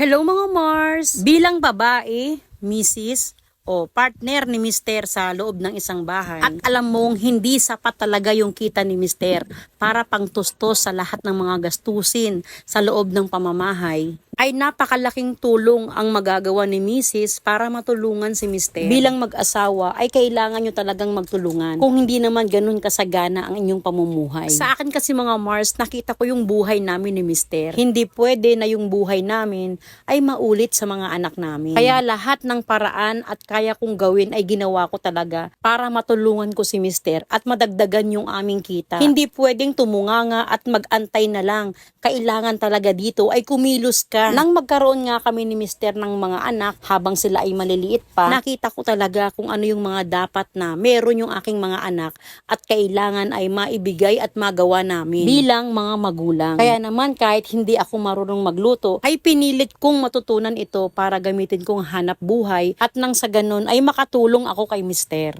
Hello mga Mars! Bilang babae, Mrs. o partner ni Mister sa loob ng isang bahay at alam mong hindi sapat talaga yung kita ni Mister para pangtustos sa lahat ng mga gastusin sa loob ng pamamahay ay napakalaking tulong ang magagawa ni Mrs. para matulungan si Mister. Bilang mag-asawa ay kailangan nyo talagang magtulungan kung hindi naman ganun kasagana ang inyong pamumuhay. Sa akin kasi mga Mars, nakita ko yung buhay namin ni Mister. Hindi pwede na yung buhay namin ay maulit sa mga anak namin. Kaya lahat ng paraan at kaya kong gawin ay ginawa ko talaga para matulungan ko si Mister at madagdagan yung aming kita. Hindi pwedeng tumunganga at mag-antay na lang. Kailangan talaga dito ay kumilos ka. Nang magkaroon nga kami ni Mister ng mga anak habang sila ay maliliit pa, nakita ko talaga kung ano yung mga dapat na meron yung aking mga anak at kailangan ay maibigay at magawa namin bilang mga magulang. Kaya naman kahit hindi ako marunong magluto, ay pinilit kong matutunan ito para gamitin kong hanap buhay at nang sa ganun ay makatulong ako kay Mister.